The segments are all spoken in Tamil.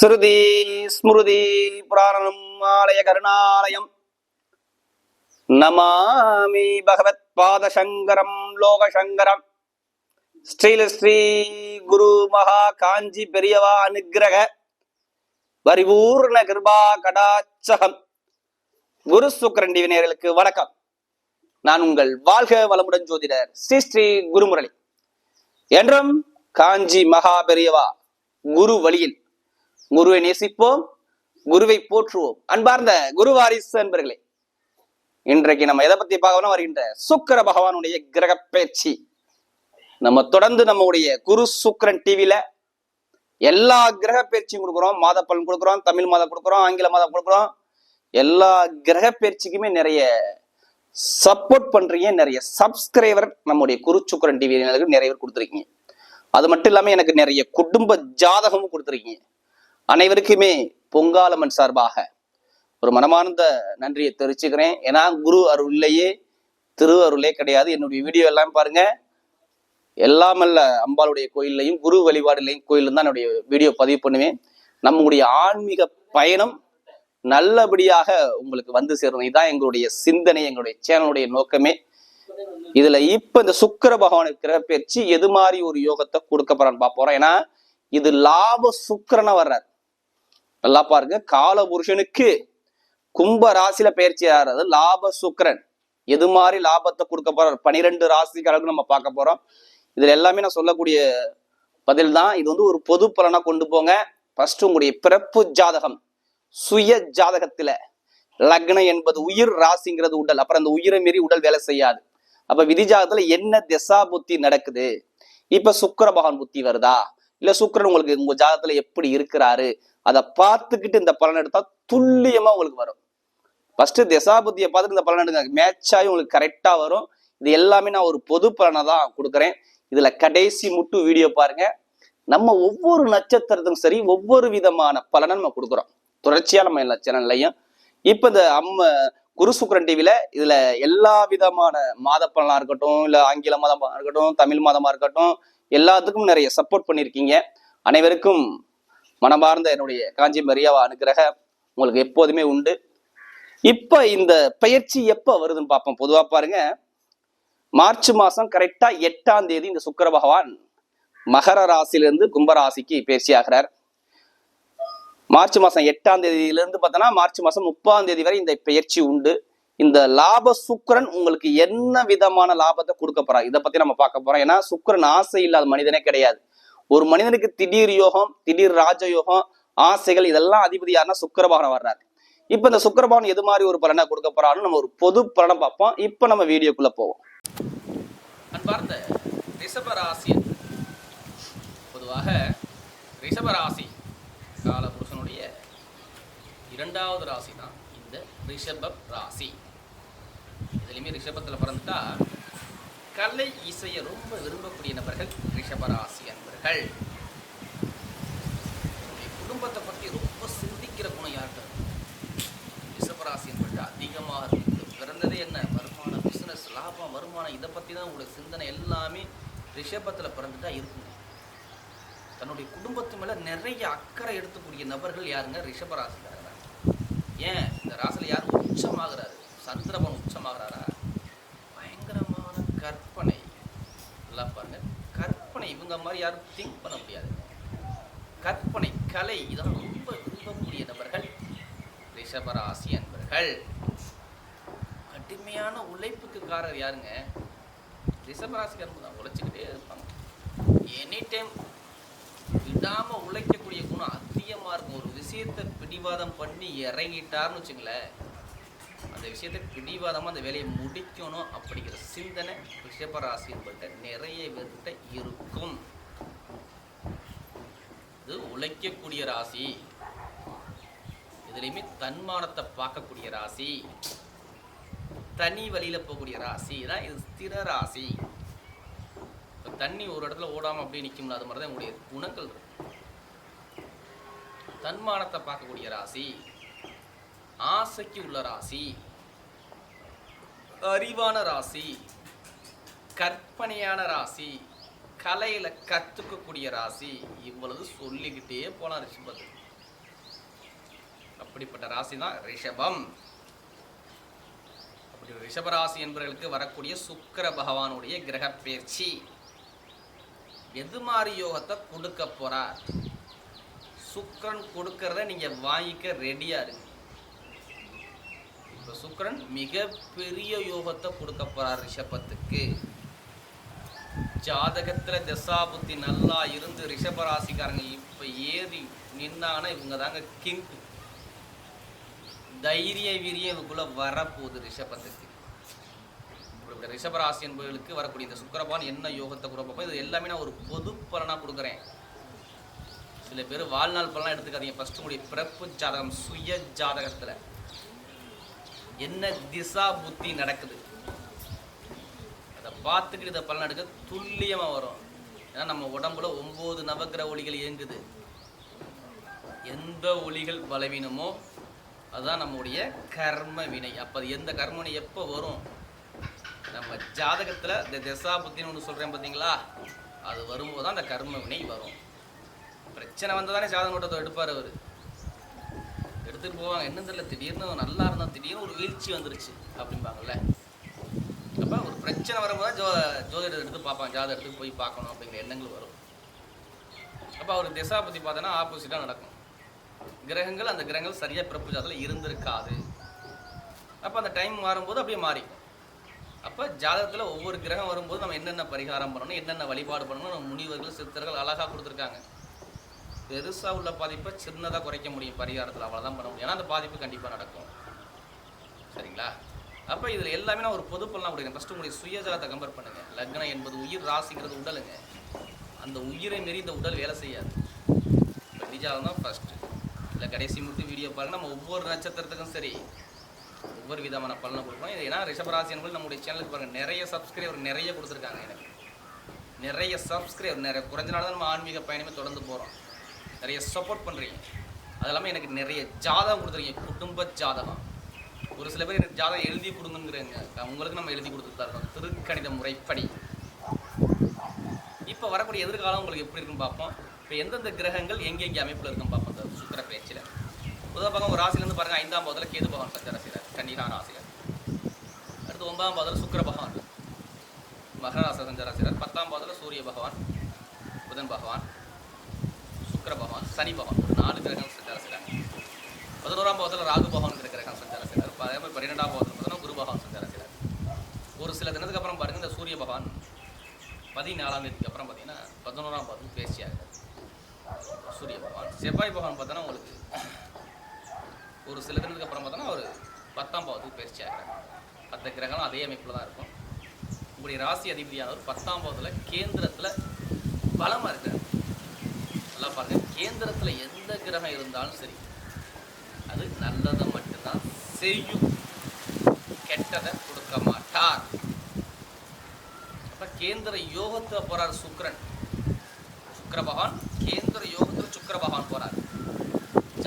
ஸ்ருதி ஸ்மிருதி புராணம் ஆலய கருணாலயம். நமாமி பகவத் பாத சங்கரம் லோக சங்கரம் ஸ்ரீல ஸ்ரீ குரு மகா காஞ்சி பெரியவா அனுக்கிரக பரிபூர்ண கிருபா கடாச்சகம் குரு சுக்கரன் டிவினியர்களுக்கு வணக்கம். நான் உங்கள் வாழ்க வளமுடன் ஜோதிடர் ஸ்ரீ ஸ்ரீ குருமுரளி. என்றும் காஞ்சி மகா பெரியவா குரு வழியில் குருவை நேசிப்போம் குருவை போற்றுவோம். அன்பார்ந்த குரு வாரிசு அன்பர்களே இன்றைக்கு நம்ம எதை பத்தி பார்க்கணும் வருகின்ற சுக்கிர பகவானுடைய கிரக பேச்சு. நம்ம தொடர்ந்து நம்முடைய குரு சுக்கிரன் டிவில எல்லா கிரக பயிற்சியும் கொடுக்குறோம். மாத பலன் கொடுக்குறோம் தமிழ் மாதம் கொடுக்குறோம் ஆங்கில மாதம் கொடுக்குறோம். எல்லா கிரக பயிற்சிக்குமே நிறைய சப்போர்ட் பண்றீங்க நிறைய சப்ஸ்கிரைபர் நம்முடைய குரு சுக்கிரன் டிவி நிறைய பேர் கொடுத்துருக்கீங்க. அது மட்டும் இல்லாம எனக்கு நிறைய குடும்ப ஜாதகமும் கொடுத்துருக்கீங்க. அனைவருக்குமே பொங்காலம்மன் சார்பாக ஒரு மனமார்ந்த நன்றியை தெரிவிச்சுக்கிறேன். ஏன்னா குரு அருள் திரு அருளே கிடையாது. என்னுடைய வீடியோ எல்லாம் பாருங்க. எல்லாமல்ல அம்பாளுடைய கோயில்லையும் குரு வழிபாடுலையும் கோயிலும் தான் என்னுடைய வீடியோ பதிவு பண்ணுவேன். நம்முடைய ஆன்மீக பயணம் நல்லபடியாக உங்களுக்கு வந்து சேரணும். இதுதான் எங்களுடைய சிந்தனை எங்களுடைய சேனலுடைய நோக்கமே. இதுல இப்ப இந்த சுக்கிர பகவானை கிரகப்பயிற்சி எது மாதிரி ஒரு யோகத்தை கொடுக்க போறான்னு பார்க்க ஏன்னா இது லாப சுக்கரனை வர்றார். நல்லா பாருங்க. கால புருஷனுக்கு கும்ப ராசியில பயிற்சி ஆகிறது லாப சுக்கரன். எது மாதிரி லாபத்தை கொடுக்க போறார்? பனிரெண்டு ராசிக்காரர்களுக்கு நம்ம பார்க்க போறோம். இதுல எல்லாமே நான் சொல்லக்கூடிய பதில் தான் இது வந்து ஒரு பொது பலனா கொண்டு போங்க. ஃபர்ஸ்ட் உங்களுடைய பிறப்பு ஜாதகம். சுய ஜாதகத்துல லக்னம் என்பது உயிர் ராசிங்கிறது உடல். அப்புறம் அந்த உயிரை மீறி உடல் வேலை செய்யாது. அப்ப விதி ஜாதகத்துல என்ன திசா புத்தி நடக்குது? இப்ப சுக்கர பகவான் புத்தி வருதா? இல்ல சுக்கிரன் உங்களுக்கு உங்க ஜாதகத்துல எப்படி இருக்கிறாரு? அதை பார்த்துக்கிட்டு இந்த பலன் எடுத்தா துல்லியமா உங்களுக்கு வரும். ஃபர்ஸ்ட் திசாபுத்தியை பார்த்துட்டு இந்த பலன் எடுங்க. மேட்ச் ஆகி உங்களுக்கு கரெக்டா வரும். இது எல்லாமே நான் ஒரு பொது பலனை தான் கொடுக்குறேன். இதுல கடைசி முட்டு வீடியோ பாருங்க. நம்ம ஒவ்வொரு நட்சத்திரத்துக்கும் சரி ஒவ்வொரு விதமான பலனை நம்ம கொடுக்குறோம். தொடர்ச்சியா நம்ம எல்லா சேனல்லையும் இப்ப இந்த அம்ம குரு சுக்கரன் டிவில இதுல எல்லா விதமான மாத பலனா இருக்கட்டும் இல்ல ஆங்கில மாதமா இருக்கட்டும் தமிழ் மாதமா இருக்கட்டும் எல்லாத்துக்கும் நிறைய சப்போர்ட் பண்ணியிருக்கீங்க. அனைவருக்கும் மனமார்ந்த என்னுடைய காஞ்சி மரியாவா அனுகிரக உங்களுக்கு எப்போதுமே உண்டு. இப்ப இந்த பயிற்சி எப்ப வருதுன்னு பார்ப்போம். பொதுவா பாருங்க மார்ச் மாசம் கரெக்டா எட்டாம் தேதி இந்த சுக்கர பகவான் மகர ராசியிலிருந்து கும்பராசிக்கு பயிற்சி ஆகிறார். மார்ச் மாசம் எட்டாம் தேதியிலிருந்து பார்த்தோன்னா மார்ச் மாசம் முப்பாம் தேதி வரை இந்த பயிற்சி உண்டு. இந்த லாப சுக்கரன் உங்களுக்கு என்ன விதமான லாபத்தை கொடுக்க போறா? இதை பத்தி நம்ம பார்க்க போறோம். ஏன்னா சுக்கிரன் ஆசை இல்லாத மனிதனே கிடையாது. ஒரு மனிதனுக்கு திடீர் யோகம் திடீர் ராஜ யோகம் ஆசைகள் இதெல்லாம் அதிபதி யாருன்னா சுக்கரபகவான் வர்றாரு. இப்ப இந்த சுக்கரபகவான் எது மாதிரி ஒரு பலனை கொடுக்க போறான்னு நம்ம ஒரு பொது பலனை பார்ப்போம். இப்ப நம்ம வீடியோக்குள்ள போவோம். அன்பார்ந்த ரிஷபராசி பொதுவாக ரிஷபராசி காலபுருஷனுடைய இரண்டாவது ராசி தான் இந்த ரிஷப ராசி. இதுலையுமே ரிஷபத்தில் பிறந்துட்டா கலை இசையை ரொம்ப விரும்பக்கூடிய நபர்கள் ரிஷபராசி குணங்கள் குடும்பத்தை பற்றி ரொம்ப சிந்திக்கிற குணம் யார்கிட்ட இருக்கு? ரிஷபராசி என்பது அதிகமாக இருக்கு பிறந்ததே என்ன? வருமானம் பிஸ்னஸ் லாபம் வருமானம் இதை பற்றி தான் உங்களுக்கு சிந்தனை எல்லாமே ரிஷபத்தில் பிறந்துட்டா இருக்குங்க தன்னுடைய குடும்பத்து மேலே நிறைய அக்கறை எடுத்துக்கூடிய நபர்கள் யாருங்க? ரிஷபராசிக்காரங்க. ஏன்? இந்த ராசியில் யார் உச்சமாகிறாரு. சந்திரபன் உச்சமாகிறாரா பயங்கரமான கற்பனை எல்லாம் பாருங்க கற்பனை மாதிரி யாரும் திங்க் பண்ண முடியாது. கற்பனை கலை இதெல்லாம் ரொம்ப விரும்பக்கூடிய நபர்கள் ரிஷபராசி அன்பர்கள். கடுமையான உழைப்புக்குக்காரர் யாருங்க? ரிஷபராசி அன்பு தான் உழைச்சிக்கிட்டே இருப்பாங்க. எனி டைம் விடாமல் உழைக்கக்கூடிய குணம் அதிகமாக இருக்கும். ஒரு விஷயத்தை பிடிவாதம் பண்ணி இறங்கிட்டார்னு வச்சுங்களேன் அந்த விஷயத்தை பிடிவாதமாக அந்த வேலையை முடிக்கணும் அப்படிங்கிற சிந்தனை ரிஷபராசி என்பது நிறைய பேர்கிட்ட இருக்கும். இது உழைக்கக்கூடிய ராசி. இதுலேயுமே தன்மானத்தை பார்க்கக்கூடிய ராசி. தனி வழியில் போகக்கூடிய ராசி. தான் இது ஸ்திர ராசி. இப்போ தண்ணி ஒரு இடத்துல ஓடாமல் அப்படியே நிற்கும்ல அது மாதிரி தான் உங்களுடைய குணங்கள் தன்மானத்தை பார்க்கக்கூடிய ராசி. ஆசைக்கு உள்ள ராசி. அறிவான ராசி கற்பனையான ராசி கலையில கத்துக்கக்கூடிய ராசி இவ்வளவு சொல்லிக்கிட்டே போலாம் ரிஷபத்து அப்படிப்பட்ட ராசி தான் ரிஷபம். அப்படி ரிஷபராசி என்பவர்களுக்கு வரக்கூடிய சுக்கிர பகவானுடைய கிரக பயிற்சி. எது மாதிரி யோகத்தை கொடுக்க போறார்? சுக்கிரன் கொடுக்கறத நீங்க வாங்கிக்க ரெடியா இருங்க. இப்ப மிக மிகப்பெரிய யோகத்தை கொடுக்க போறார் ரிஷபத்துக்கு. ஜாதகத்துல தசாபுத்தி நல்லா இருந்து ரிஷபராசிக்காரங்க இப்போ இப்ப ஏறி நின்னாங்கன்னா இவங்க தாங்க கிங் தைரிய வீரிய இவங்களுக்குள்ள வரப்போகுது ரிஷபத்துக்கு. இப்படிப்பட்ட ரிஷபராசி என்பவர்களுக்கு வரக்கூடிய இந்த சுக்கரபான் என்ன யோகத்தை கொடுப்போம் இது எல்லாமே நான் ஒரு பொது பலனா கொடுக்குறேன். சில பேர் வாழ்நாள் பலனாக எடுத்துக்காதீங்க. ஃபஸ்ட்டு உங்களுடைய பிறப்பு ஜாதகம் சுய ஜாதகத்துல. என்ன திசா புத்தி நடக்குது? அதை பார்த்துக்கிட்டு இதை பலன் எடுக்க துல்லியமாக வரும். ஏன்னா நம்ம உடம்புல ஒம்பது நவக்கிர ஒளிகள் இயங்குது. எந்த ஒளிகள் பலவீனமோ அதுதான் நம்முடைய கர்ம வினை. அப்போ அது எந்த கர்மனை எப்போ வரும்? நம்ம ஜாதகத்தில் இந்த திசா புத்தின்னு ஒன்று சொல்கிறேன் பார்த்தீங்களா அது வரும்போது தான் அந்த கர்ம வினை வரும். பிரச்சனை வந்தால் தானே ஜாதகம் ஓட்டத்தை எடுப்பார் அவர். எடுத்துகிட்டு போவாங்க. என்ன தெரியல திடீர்னு நல்லா இருந்தால் திடீர்னு ஒரு வீழ்ச்சி வந்துருச்சு அப்படிம்பாங்கல்ல. அப்போ ஒரு பிரச்சனை வரும்போது ஜோ ஜோதிடத்தை எடுத்து பார்ப்பாங்க. ஜாதகம் எடுத்து போய் பார்க்கணும் அப்படிங்கிற எண்ணங்கள் வரும். அப்போ அவர் திசா பற்றி பார்த்தோன்னா ஆப்போசிட்டாக நடக்கும். கிரகங்கள் அந்த கிரகங்கள் சரியாக பிறப்பு ஜாதத்தில் இருந்திருக்காது. அப்போ அந்த டைம் மாறும்போது அப்படியே மாறிக்கும் அப்போ ஜாதகத்தில் ஒவ்வொரு கிரகம் வரும்போது நம்ம என்னென்ன பரிகாரம் பண்ணணும் என்னென்ன வழிபாடு பண்ணணும் நம்ம முனிவர்கள் சித்தர்கள் அழகாக கொடுத்துருக்காங்க. பெருசாக உள்ள பாதிப்பை சின்னதாக குறைக்க முடியும் பரிகாரத்தில். அவ்வளோதான் பண்ண முடியும். ஏன்னா அந்த பாதிப்பு கண்டிப்பாக நடக்கும். சரிங்களா? அப்போ இதில் எல்லாமே நான் ஒரு பொது பண்ணலாம் கொடுக்குறேன். ஃபஸ்ட்டு உங்களுடைய சுயஜாதத்தை கம்பேர் பண்ணுங்கள் லக்னம் என்பது உயிர் ராசிங்கிறது உடலுங்க. அந்த உயிரை மீறி இந்த உடல் வேலை செய்யாது. இப்போ நிஜாதம் தான் ஃபஸ்ட்டு இல்லை கடைசி முட்டு வீடியோ பாருங்க. நம்ம ஒவ்வொரு நட்சத்திரத்துக்கும் சரி ஒவ்வொரு விதமான பலனை கொடுப்போம் இது ஏன்னா ரிஷபராசி என்பது நம்முடைய சேனலுக்கு பாருங்கள் நிறைய சப்ஸ்கிரைபர் நிறைய கொடுத்துருக்காங்க எனக்கு. நிறைய சப்ஸ்கிரைபர் நிறைய. குறைஞ்ச நாள் தான் நம்ம ஆன்மீக பயணமே தொடர்ந்து போகிறோம் நிறைய சப்போர்ட் பண்ணுறீங்க அது இல்லாமல் எனக்கு நிறைய ஜாதகம் கொடுத்துருக்கீங்க. குடும்ப ஜாதகம். ஒரு சில பேர் எனக்கு ஜாதகம் எழுதி கொடுங்கிறாங்க உங்களுக்கு நம்ம எழுதி கொடுத்துட்டு தான் இருக்கோம். திருக்கணித முறைப்படி. இப்போ வரக்கூடிய எதிர்காலம் உங்களுக்கு எப்படி இருக்குன்னு பார்ப்போம். இப்போ எந்தெந்த கிரகங்கள் எங்கெங்கே அமைப்பில் இருக்குன்னு பார்ப்போம். இந்த சுக்கர பேச்சில். முதல் பக்கம் ஒரு ராசிலேருந்து பாருங்கள் ஐந்தாம் பாதத்தில் கேது பகவான் சஞ்ச ராசியில் கன்னிகா ராசியில். அடுத்து ஒன்பதாம் பாதத்தில் சுக்கர பகவான். மகராச சஞ்ச ராசியில் பத்தாம் பாதத்தில் சூரிய பகவான் புதன் பகவான். சுக்கர பகவான் சனி பகவான் நாலு கிரகம் சஞ்சாரம் ராசியில் பதினோராம் பாவத்தில் ராகு பகவான் இருக்கிற கிரகம் சஞ்சாரம் செய்கிறார் அதே மாதிரி பன்னிரெண்டாம் பாவத்தில் பார்த்தோன்னா குரு பகவான் சஞ்சாரம் செய்கிறார் ஒரு சில தினத்துக்கு அப்புறம் பாருங்க இந்த சூரிய பகவான் பதினாலாம் தேதிக்கு அப்புறம் பார்த்தீங்கன்னா பதினோராம் பாவத்தில் பேசியாக சூரிய பகவான். செவ்வாய் பகவான் பார்த்தோன்னா உங்களுக்கு ஒரு சில தினத்துக்கு அப்புறம் பார்த்தோன்னா அவர் பத்தாம் பாவத்துக்கு பேசியாக அந்த கிரகம் அதே அமைப்பில் தான் இருக்கும். உங்களுடைய ராசி அதிபதியானவர் பத்தாம் பாவத்தில் கேந்திரத்தில் பலமாக இருக்கிறார் நல்லா பாருங்க. கேந்திரத்தில் எந்த கிரகம் இருந்தாலும் சரி அது நல்லதை மட்டும்தான் செய்யும். கெட்டதை கொடுக்க மாட்டார். அப்போ கேந்திர யோகத்தில் போறார் சுக்ரன் சுக்கர பகவான் கேந்திர யோகத்தில் சுக்கர பகவான் போறார்.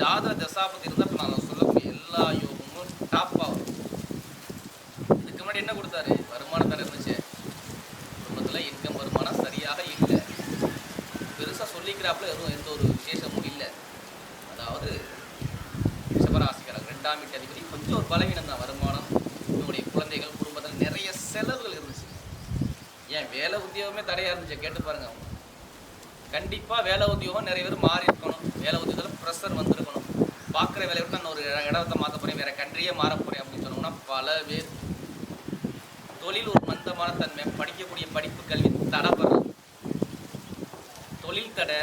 ஜாதக தசாபதி இருந்தா இப்ப நான் சொல்லக்கூடிய எல்லா யோகமும் டாப் வரும். இதுக்கு முன்னாடி என்ன கொடுத்தாரு? வருமானம் தானே இருந்துச்சு குடும்பத்துல இன்கம் வருமானம் சரியாக இல்லை பெருசா எதுவும் எந்த ஒரு விசேஷமும் இல்லை. அதாவது ரிஷபராசிக்காரங்க ரெண்டாம் வீட்டு அதிபதி கொஞ்சம் ஒரு பலவீனம் தான் வருமானம். உங்களுடைய குழந்தைகள் குடும்பத்தில் நிறைய செலவுகள் இருந்துச்சு. ஏன்? வேலை உத்தியோகமே தடையாக இருந்துச்சு. கேட்டு பாருங்க அவங்க. கண்டிப்பாக வேலை உத்தியோகம் நிறைய பேர் மாறி இருக்கணும். வேலை உத்தியோகத்தில் ப்ரெஷர் வந்திருக்கணும். பார்க்குற வேலையை விட்டு நான் ஒரு இடத்த இடத்தை மாற்ற போகிறேன் வேறு கண்ட்ரியே மாற போகிறேன் அப்படின்னு சொன்னோம்னா பல பேர் தொழில் ஒரு மந்தமான தன்மை படிக்கக்கூடிய படிப்பு கல்வி தடைப்படுறது தொழில் தடை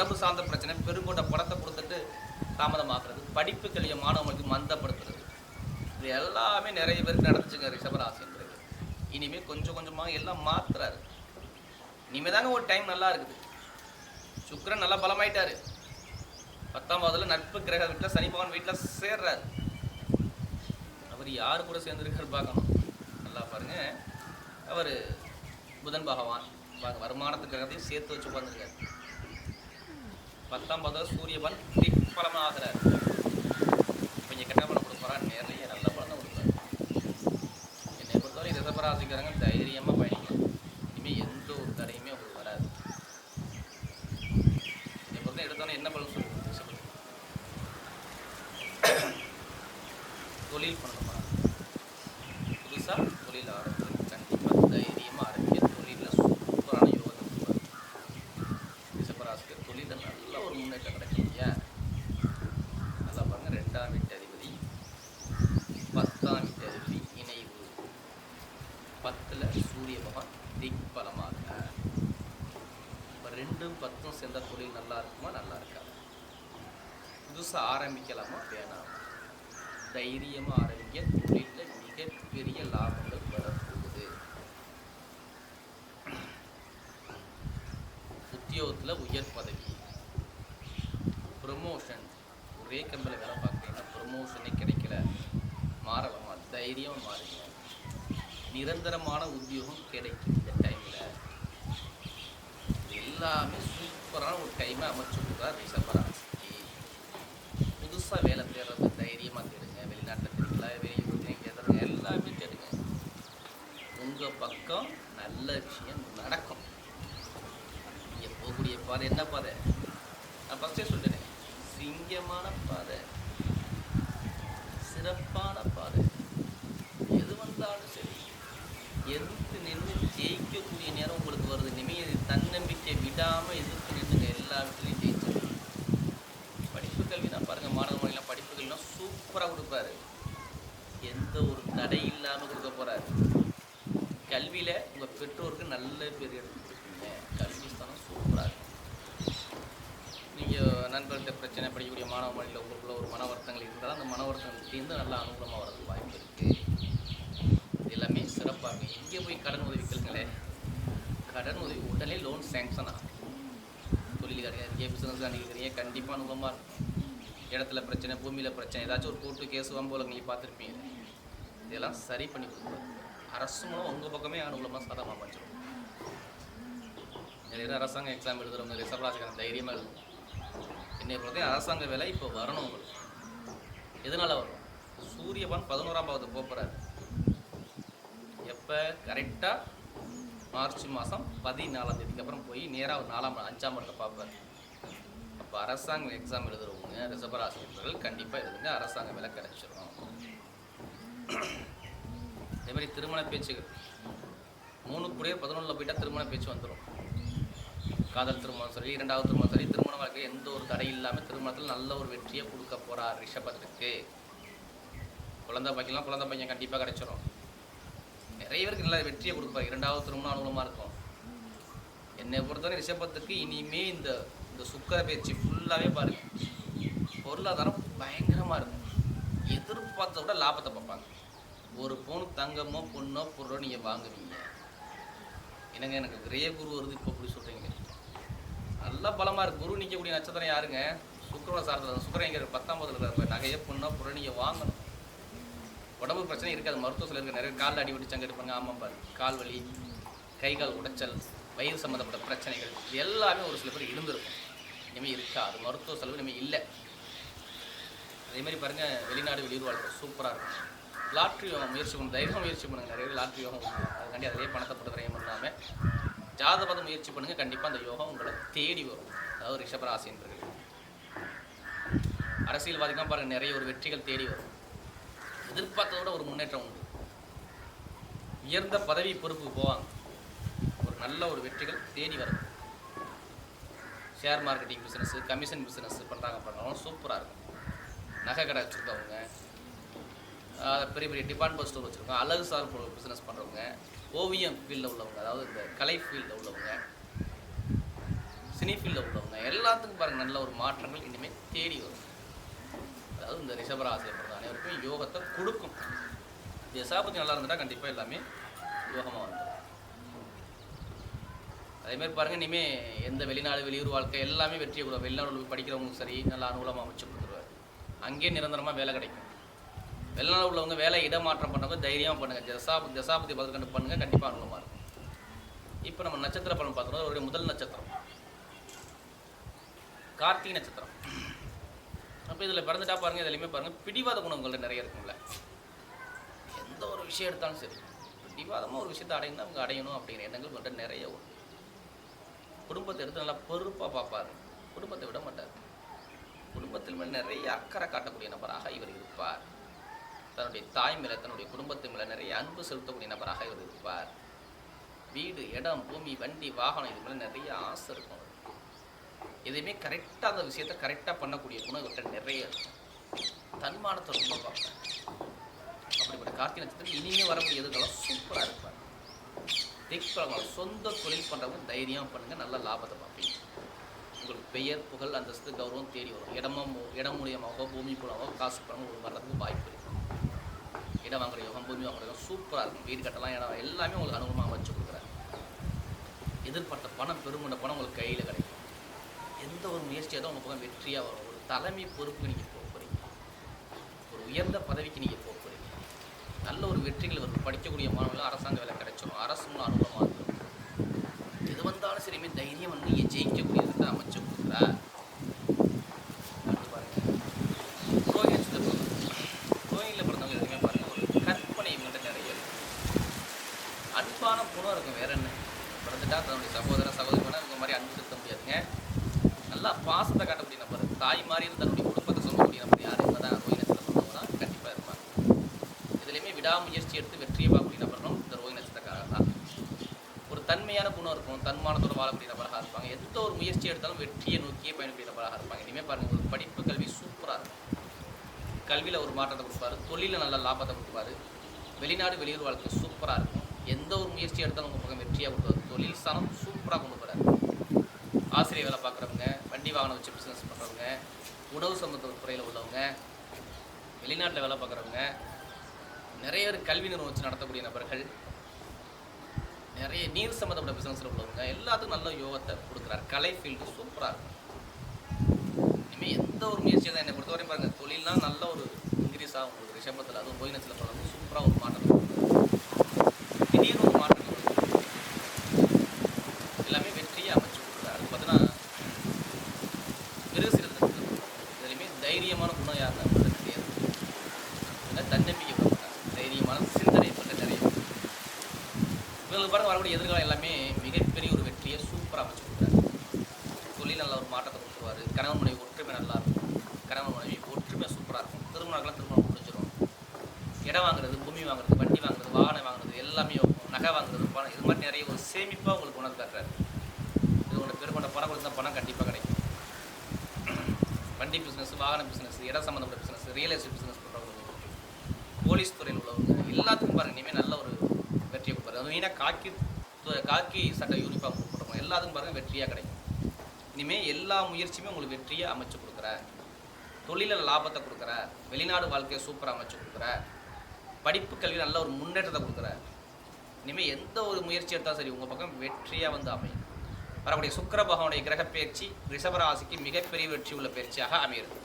உடம்பு சார்ந்த பிரச்சனை பெருங்கொண்ட படத்தை கொடுத்துட்டு தாமதமாக்குறது படிப்பு கழிய மாணவர்களுக்கு மந்தப்படுத்துறது. இது எல்லாமே நிறைய பேருக்கு நடந்துச்சுங்க ரிஷபராசின்றது. இனிமேல் கொஞ்சம் கொஞ்சமாக எல்லாம் மாத்துறாரு. இனிமே தாங்க ஒரு டைம் நல்லா இருக்குது. சுக்கரன் நல்லா பலமாயிட்டாரு. பத்தாம் பாவத்தில் நட்பு கிரக வீட்டில் சனி பகவான் வீட்டில் சேர்றாரு. அவர் யார் கூட சேர்ந்துருக்கார் பார்க்கணும். நல்லா பாருங்க. அவர் புதன் பகவான் பாருங்க கிரகத்தையும் சேர்த்து வச்சு உட்காந்துருக்காரு பத்தாம் பத்தொன்பதோ சூரியபன் திக்பலமாக ஆகிறார். கொஞ்சம் கெட்ட படம் கொடுப்பாரான் நேர்லேயே நல்ல படம் தான் கொடுப்பாரு என்னை பொறுத்தவரை ரிசபராசிக்காரங்க தைரியமாக பயணிக்கலாம் இனிமேல் எந்த ஒரு தடையுமே உங்களுக்கு வராது. என்னை பொறுத்த எடுத்தோன்னே என்ன பலன் சொல்லுங்கள் தொழில் பண்ணணும். பாருங்க வீட்டு அதிபதி பத்தாம் வீட்டு அதிபதி இணைவு. பத்தில் சூரிய பகவான் திக்பலமாக இப்போ ரெண்டும் பத்தும் சேர்ந்த தொழில் நல்லா இருக்குமா? நல்லா இருக்காது. புதுசாக ஆரம்பிக்கலாமா? வேணாமா. தைரியமாக ஆரம்பிக்க தொழிலில் மிகப்பெரிய லாபங்கள் வரப்போகுது. உத்தியோகத்தில் உயர் பதவி. ப்ரொமோஷன் ஒரே கம்பெனி வேலை பார்க்குறீங்கன்னா ப்ரொமோஷனே கிடைக்கல மாறலாமா தைரியமாக மாறுங்க நிரந்தரமான உத்தியோகம் கிடைக்கும் இந்த டைமில் எல்லாமே சூப்பரான ஒரு டைமை அமைச்சு கொடுக்குறார் ரிஷபராசிக்கு புதுசாக வேலை தேடுறது தைரியமாக தேடுங்க. வெளிநாட்டில் தேடுங்களா வெளியூர் தேடுங்க. எல்லாமே தேடுங்க. உங்கள் பக்கம் நல்ல விஷயம் நடக்கும். நீங்கள் போகக்கூடிய பாதை என்ன பாதை? நான் ஃபஸ்ட்டே சொல்லிட்டேனே. சிங்கமான பாதை. சிறப்பாக பாதை எது வந்தாலும் சரி எதிர்த்து நின்று ஜெயிக்கக்கூடிய நேரம் உங்களுக்கு வருது இனிமேல் தன்னம்பிக்கை விடாமல் எதிர்த்து நின்றுங்க எல்லா இடத்துலையும் ஜெயிச்சு படிப்பு கல்வினா பாருங்கள் மாணவ மாநிலம் படிப்பு கல்வினா சூப்பராக கொடுப்பாரு எந்த ஒரு தடை இல்லாமல் கொடுக்க போகிறாரு கல்வியில் உங்கள் பெற்றோருக்கு நல்ல பேர் எடுத்து கொடுப்பீங்க கல்வி ஸ்தானம் சூப்பராக இருக்கும் நீங்கள் நண்பர்கள்ட்ட பிரச்சனை படிக்கக்கூடிய மாணவ மாநில உங்களுக்குள்ள ஒரு மன வருத்தங்கள் இருந்தால் அந்த மன வருத்தங்கள் தீர்ந்து நல்லா அனுகூலமாக வரதுக்கு வாய்ப்பு இருக்குது இது எல்லாமே சிறப்பாக இருக்கும் எங்கே போய் கடன் உதவி கேளுங்களே கடன் உதவி உடனே லோன் சேங்ஷன் ஆகும் தொழில் கிடையாது பிஸ்னஸ் அன்றைக்கி கண்டிப்பாக அனுகூலமாக இருக்கும். இடத்துல பிரச்சனை பூமியில் பிரச்சனை ஏதாச்சும் ஒரு கோர்ட்டு கேஸ் வம்போல நீங்கள் பார்த்துருப்பீங்க. இதெல்லாம் சரி பண்ணி கொடுக்குறது அரசு மூலம் உங்கள் பக்கமே அனுகூலமாக சாதகமாக அமைச்சிடும் நிறைய அரசாங்க எக்ஸாம் எழுதுறவங்க ரிசர்வ் ராசிக்கான தைரியமாக எழுதும் என்னை பொறுத்தவரை அரசாங்க வேலை இப்போ வரணும் உங்களுக்கு. எதனால் வரும் சூரியபான் பதினோராம் பாவத்து போகிறாரு எப்போ? கரெக்டாக மார்ச் மாதம் பதினாலாம் தேதிக்கு அப்புறம் போய் நேராக ஒரு நாலாம் அஞ்சாம் இடத்தை பார்ப்பார். இப்போ அரசாங்க எக்ஸாம் எழுதுறவங்க ரிசர்வராசிரியர்கள் கண்டிப்பாக எழுதுங்க அரசாங்க வேலை கிடைச்சிடும் அதே மாதிரி திருமண பேச்சுகள். மூணு பதினொன்றில் போயிட்டால் திருமண பேச்சு வந்துடும் காதல் திருமணம் சரி இரண்டாவது திருமணம் சரி திருமண வாழ்க்கை எந்த ஒரு தடை இல்லாமல் திருமணத்தில் நல்ல ஒரு வெற்றியை கொடுக்க போகிறார் ரிஷபத்துக்கு குழந்தை பையன்லாம் குழந்தை பையன் கண்டிப்பாக கிடைச்சிரும். நிறைய பேருக்கு நல்ல வெற்றியை கொடுப்பார். இரண்டாவது திருமணம் அனுகூலமாக இருக்கும். என்னை பொறுத்தவரை ரிஷபத்துக்கு இனிமே இந்த இந்த சுக்கர பயிற்சி ஃபுல்லாகவே பாருங்கள் பொருளாதாரம் பயங்கரமாக இருக்கும். எதிர்பார்த்த விட லாபத்தை பார்ப்பாங்க. ஒரு பவுன் தங்கமோ பொண்ணோ பொருளோ நீங்கள் வாங்குவீங்க. என்னங்க எனக்கு கிரே குரு வருது இப்போ அப்படி சொல்கிறீங்க நல்ல பலமாக இருக்குது குரு நிற்கக்கூடிய நட்சத்திரம் யாருங்க? சுக்கரோட சார்ந்த சுக்கரன் எங்கே பத்தாம் பத்தில் இருக்கிற நகையை பொண்ணோ பொருளை நீங்கள் வாங்கணும். உடம்பு பிரச்சனை இருக்காது. மருத்துவ சில இருக்குது நிறைய காலில் அடி விட்டு சங்கட்டு ஆமாம் பாரு. கால் வலி கை கால் உடைச்சல் வயிறு சம்மந்தப்பட்ட பிரச்சனைகள் இது எல்லாமே ஒரு சில பேர் இருந்திருக்கும். இனிமேல் இருக்காது மருத்துவ செலவு இனிமேல் இல்லை. அதே மாதிரி பாருங்க வெளிநாடு வெளியூர் வாழ்க்கை சூப்பராக இருக்கும். லாட்ரி யோகம் முயற்சி பண்ண தைரியம் முயற்சி பண்ணுங்க நிறைய லாட்ரி யோகம் அதுக்காண்டி அதிலே பணத்தை போட்டு விரயம் பண்ணாமல் ஜாதபதம் முயற்சி பண்ணுங்க. கண்டிப்பாக அந்த யோகம் உங்களை தேடி வரும். அதாவது ரிஷபராசின்றது என்பர்கள் அரசியல்வாதிகளாம் பாருங்க நிறைய ஒரு வெற்றிகள் தேடி வரும். எதிர்பார்த்ததோட ஒரு முன்னேற்றம் உண்டு. உயர்ந்த பதவி பொறுப்புக்கு போவாங்க. ஒரு நல்ல ஒரு வெற்றிகள் தேடி வரும். Share marketing business commission business பண்ணுறாங்க பண்ணுறவங்க சூப்பராக இருக்கும். நகை கடை வச்சுருக்கவங்க பெரிய பெரிய டிபார்ட்மெண்ட் ஸ்டோர் வச்சுருக்கோம் அழகு சார் பிஸ்னஸ் பண்ணுறவங்க ஓவியம் ஃபீல்டில் உள்ளவங்க அதாவது இந்த கலை ஃபீல்டில் உள்ளவங்க சினி ஃபீல்டில் உள்ளவங்க எல்லாத்துக்கும் பாருங்கள் நல்ல ஒரு மாற்றங்கள் இனிமேல் தேடி வரும். அதாவது இந்த ரிஷபராசியை பொறுத்த அனைவருக்கும் யோகத்தை கொடுக்கும். தசாபதி நல்லா இருந்துட்டால் கண்டிப்பாக எல்லாமே யோகமாக வந்துடும். அதேமாதிரி பாருங்கள் இனிமேல் எந்த வெளிநாடு வெளியூர் வாழ்க்கை எல்லாமே வெற்றியை கொடுக்கும். வெளிநாடு படிக்கிறவங்களுக்கும் சரி நல்ல அனுகூலமாக அமைச்சு கொடுத்துருவார். அங்கேயே நிரந்தரமாக வேலை கிடைக்கும். வெளிநாடு உள்ளவங்க வேலை இடமாற்றம் பண்ணுறவங்க தைரியமாக பண்ணுங்கள் தசாபதி தசாபதி பதில் பண்ணுங்கள் கண்டிப்பாக அனுகூலமாக இருக்கும். இப்போ நம்ம நட்சத்திர பலன் பார்த்தோம் அவருடைய முதல் நட்சத்திரம். கார்த்திகை நட்சத்திரம். அப்போ இதில் பிறந்துட்டா பாருங்கள் இதுலையுமே பாருங்கள் பிடிவாத குணங்கள் நிறைய இருக்கும்ல. எந்த ஒரு விஷயம் எடுத்தாலும் சரி பிடிவாதமாக ஒரு விஷயத்தை அடையணும் அவங்க அடையணும் அப்படிங்கிற எண்ணங்கள் மட்டும் நிறைய உண்டு. குடும்பத்தை எடுத்து நல்லா பொறுப்பாக பார்ப்பார். குடும்பத்தை விட மாட்டார். குடும்பத்தில் மேல் நிறைய அக்கறை காட்டக்கூடிய நபராக இவர் இருப்பார். தன்னுடைய தாய் மேலே தன்னுடைய குடும்பத்து மேலே நிறைய அன்பு செலுத்தக்கூடிய நபராக இவர் இருப்பார். வீடு இடம் பூமி வண்டி வாகனம் இது மேலே நிறைய ஆசை இருக்கும் எதுவுமே எதையுமே கரெக்டாக அந்த விஷயத்த கரெக்டாக பண்ணக்கூடிய குணம் இவர்கிட்ட நிறைய இருக்கும். தன்மானத்தை ரொம்ப பார்ப்பேன் அப்படிப்பட்ட கார்த்திகை நட்சத்திரம் இனிமே வரக்கூடிய சூப்பராக இருப்பார். திக்பலமாக சொந்த தொழில் பண்ணுறவங்க தைரியம் பண்ணுங்க நல்ல லாபத்தை பார்ப்பீங்க. உங்களுக்கு பெயர் புகழ் அந்தஸ்து கௌரவம் தேடி வரும். இடமும் இடம் மூலியமாகவோ பூமி மூலமாக காசு பணம் ஒரு வர்றதுக்கு வாய்ப்பு இருக்கு. இடம் வாங்குற யோகம் பூமி வாங்குற யோகம் சூப்பராக இருக்கும். வீடு கட்டலாம் இடம் எல்லாமே உங்களுக்கு அனுகூலமாக வச்சு கொடுக்குறாரு. எதிர்பார்த்த பணம் பெருமண்ட பணம் உங்களுக்கு கையில் கிடைக்கும். எந்த ஒரு முயற்சியாக தான் உங்களுக்கு வெற்றியாக வரும். ஒரு தலைமை பொறுப்புக்கு நீங்கள் போக போகிறீங்க ஒரு உயர்ந்த பதவிக்கு நீங்கள் நல்ல ஒரு வெற்றிகள் வரும் படிக்கக்கூடிய மாணவர்கள் அரசாங்க வேலை கிடைச்சிடும் அரசு மூலம் இருக்கும். எது வந்தாலும் சரியுமே தைரியம் வந்து நீங்கள் ஜெயிக்கக்கூடியதை அமைச்சு கொடுக்குறா அடுத்து பாருங்க ரோஹிணி நட்சத்திரம் ரோஹிணியில் பிறந்தவங்க எதுவுமே பாருங்க ஒரு கற்பனை இவங்கள்ட்ட நிறைய இருக்கு அன்பான குணம் இருக்கும் வேற என்ன பிறந்துட்டா தன்னுடைய சகோதர சகோதரி மேலே இந்த மாதிரி அன்பு செலுத்த முடியாதுங்க நல்லா பாசத்தை காட்டக்கூடிய நபர் தாய் மாதிரி இருந்து தன்னுடைய குடும்பத்தை சொல்லக்கூடிய நபர் யார் இவங்க தான் ரோஹிணி நட்சத்திரம் பிறந்தவங்க தான் கண்டிப்பாக இருப்பாங்க இதுலேயுமே விடாமுயற்சி எடுத்து வெற்றியை பார்க்கக்கூடிய நபர்களும் இந்த ரோஹிணி நட்சத்திரக்காரங்க தான் ஒரு தன்மையான குணம் இருக்கும் தன்மானத்தோட வாழக்கூடிய நபராக இருப்பாங்க எந்த ஒரு முயற்சி எடுத்தாலும் வெற்றியை நோக்கியே பயணக்கூடிய நபராக இருப்பாங்க இனிமேல் பாருங்க ஒரு படிப்பு கல்வி சூப்பராக இருக்கும் கல்வியில் ஒரு மாற்றத்தை கொடுப்பாரு தொழிலில் நல்ல லாபத்தை கொடுப்பாரு. வெளிநாடு வெளியூர் வாழ்க்கை சூப்பராக இருக்கும். எந்த ஒரு முயற்சி எடுத்தாலும் உங்கள் பக்கம் வெற்றியாக கொடுப்பாரு தொழில் ஸ்தானம் சூப்பராக கொண்டு போகிறாரு ஆசிரியர் வேலை பார்க்குறவங்க வண்டி வாகனம் வச்சு பிஸ்னஸ் பண்ணுறவங்க உணவு சம்பந்த துறையில் உள்ளவங்க வெளிநாட்டில் வேலை பார்க்குறவங்க நிறைய பேர் கல்வி நிறுவனம் வச்சு நடத்தக்கூடிய நபர்கள் நிறைய நீர் சம்மந்தப்பட்ட பிஸ்னஸில் உள்ளவங்க எல்லாத்துக்கும் நல்ல யோகத்தை கொடுக்குறாரு. கலை ஃபீல்டு சூப்பராக இருக்கும். இனிமேல் எந்த ஒரு முயற்சியை தான் என்னை பொறுத்தவரையும் பாருங்கள் தொழில்லாம் நல்ல ஒரு இன்க்ரீஸ் ஆகும் உங்களுக்கு ரிஷபத்தில் அதுவும் போயினத்தில் போகிறது சூப்பராக ஒரு மாற்றம் இருக்கும். திடீர்னு ஒரு மாற்றம் இருக்கும். எல்லாமே வெற்றியை அமைச்சு கொடுக்குறாரு அது பார்த்தீங்கன்னா மிருகசீரத்தில் இதுலையுமே தைரியமான குணம் யாருன்னா இவர்கிட்ட நிறைய இருக்கு ஏன்னா தன்னம்பிக்கை கொடுக்குறாங்க தைரியமான சிந்தனை இவர்கிட்ட நிறைய இருக்கு. இவங்களுக்கு பாருங்க வரக்கூடிய எதிர்காலம் எல்லாமே மிகப்பெரிய ஒரு வெற்றியை சூப்பராக அமைச்சு கொடுக்குறாரு தொழில் நல்ல ஒரு மாற்றத்தை கொடுத்துருவாரு கணவன் மனைவி ஒற்றுமை நல்லா இருக்கும் கணவன் மனைவி ஒற்றுமை சூப்பராக இருக்கும் திருமணம்லாம் திருமணம் முடிஞ்சிடும் இடம் வாங்குறது பூமி வாங்குறது வண்டி வாங்குறது வாகனம் வாங்குறது எல்லாமே இருக்கும் நகை வாங்குறது பணம் இது மாதிரி நிறைய ஒரு சேமிப்பாக உங்களுக்கு உணர்ந்து காட்டுறாரு இது உங்களுக்கு பெருமண்ட பணம் கொடுத்தா பணம் கண்டிப்பாக கிடைக்கும் வண்டி பிஸ்னஸ் வாகன பிஸ்னஸ் இடம் சம்மந்தப்பட்ட பிஸ்னஸ் ரியல் எஸ்டேட் பிஸ்னஸ் பண்ணுறவங்க போலீஸ் துறையில் உள்ளவங்க எல்லாத்துக்கும் பாருங்க இனிமேல் நல்ல ஒரு வெற்றியை கொடுப்பாரு. அது மெயினாக காக்கி காக்கி சட்டை யூனிஃபார்ம் போட்டுருக்கோம் எல்லாத்துக்கும் பாருங்கள் வெற்றியாக கிடைக்கும். இனிமேல் எல்லா முயற்சியுமே உங்களுக்கு வெற்றியை அமைச்சு கொடுக்குற தொழிலில் லாபத்தை கொடுக்குற வெளிநாடு வாழ்க்கையை சூப்பராக அமைச்சு கொடுக்குற படிப்பு கல்வி நல்ல ஒரு முன்னேற்றத்தை கொடுக்குற இனிமேல் எந்த ஒரு முயற்சி எடுத்தாலும் சரி உங்கள் பக்கம் வெற்றியாக வந்து அமையும். வரக்கூடிய சுக்கர பகவானுடைய கிரக பயிற்சி ரிஷபராசிக்கு மிகப்பெரிய வெற்றி உள்ள பயிற்சியாக அமையிறது